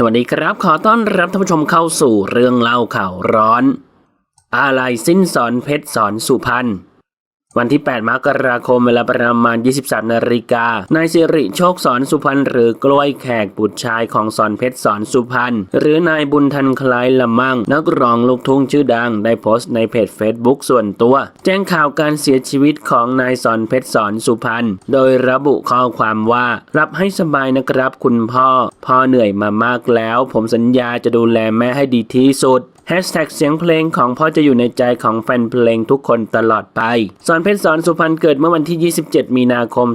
สวัสดีครับ ขอต้อนรับท่านผู้ชมเข้าสู่เรื่องเล่าข่าวร้อนอะไรสิ้นสอนเพชรสอนสุพรรณวันที่ 8 มกราคมเวลาประมาณ 23 นาฬิกา นายสิริโชคสอนสุพรรณหรือกล้วยแขกบุตรชายของสอนเพชรสอนสุพรรณหรือนายบุญทันคล้ายละมั่ง นักร้องลูกทุ่งชื่อดัง ได้โพสต์ในเพจ Facebook ส่วนตัว แจ้งข่าวการเสียชีวิตของนายสอนเพชรสอนสุพรรณโดยระบุข้อความว่า รับให้สบายนะครับคุณพ่อพ่อเหนื่อยมามากแล้ว ผมสัญญาจะดูแลแม่ให้ดีที่สุด แฮชแท็กเสียงเพลงของพ่อจะอยู่ในใจของแฟนเพลงทุกคนตลอดไป สอนเพชรสอนสุพรรณเกิดเมื่อวันที่ 27 มีนาคม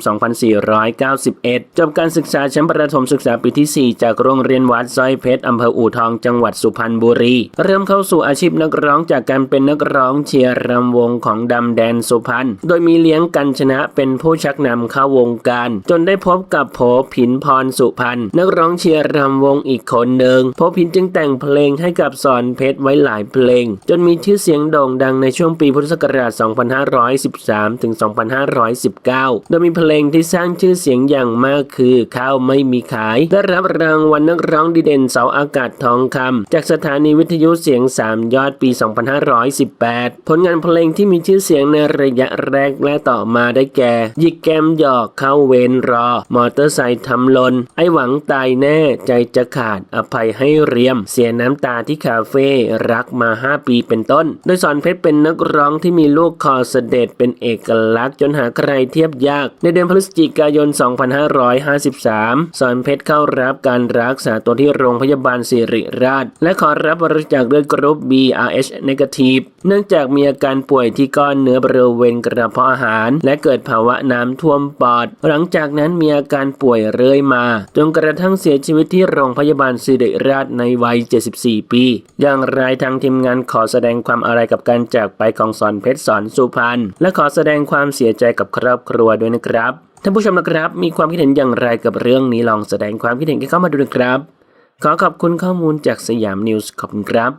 2491 จบการศึกษาชั้นประถมศึกษาปีที่ 4 จากโรงเรียนวัดสร้อยเพชรอำเภออู่ทองจังหวัดสุพรรณบุรี เริ่มเข้าสู่อาชีพนักร้องจากการเป็นนักร้องเชียร์รำวงของดำแดนสุพรรณ โดยมีเลี้ยงกันชนะเป็นผู้ชักนำเข้าวงการ จนได้พบกับโผผินพรสุพรรณนักร้องเชียร์รำวงอีกคนหนึ่งโผผินจึงแต่งเพลงให้กับสอนเพชรไว้หลายเพลง จนมีชื่อเสียงโด่งดังในช่วงปีพุทธศักราช 2513 ถึง 2519 โดยมีเพลงที่สร้างชื่อเสียงอย่างมากคือข้าวไม่มีขาย ได้รับรางวัลนักร้องดีเด่นเสาอากาศทองคำจากสถานีวิทยุเสียง 3 ยอดปี 2518 ผลงานเพลงที่มีชื่อเสียงในระยะแรกและต่อมาได้แก่หยิกแกมหยอกเข้าเวนรอ มอเตอร์ไซค์ทำลน ไอหวังตายแน่ใจจะขาดอภัยให้เรียม เสียน้ำตาที่คาเฟ่รักมา 5 ปีเป็นต้น โดยสอนเพชรเป็นนักร้องที่มีลูกคอเสด็จเป็นเอกลักษณ์จนหาใครเทียบยาก ในเดือนพฤศจิกายน 2553 สอนเพชรเข้ารับการรักษาตัวที่โรงพยาบาลสิริราช และขอรับบริจาคเลือดกรุ๊ป BRH negative เนื่องจากมีอาการป่วยที่ก้อนเนื้อบริเวณกระเพาะอาหาร และเกิดภาวะน้ำท่วมปอด หลังจากนั้นมีอาการป่วยเรื่อยมา จนกระทั่งเสียชีวิตที่โรงพยาบาลสิริราชในวัย 74 ปี อย่างไรไรทางทีมงานขอแสดงความอะไรกับการจากไปของสอนเพชรสอนสุพรรณและขอแสดงความเสียใจกับครอบครัวด้วยนะครับท่านผู้ชมนะครับ มีความคิดเห็นอย่างไรกับเรื่องนี้ลองแสดงความคิดเห็นกันเข้ามาดูนะครับ ขอขอบคุณข้อมูลจากสยามนิวส์ขอบคุณครับ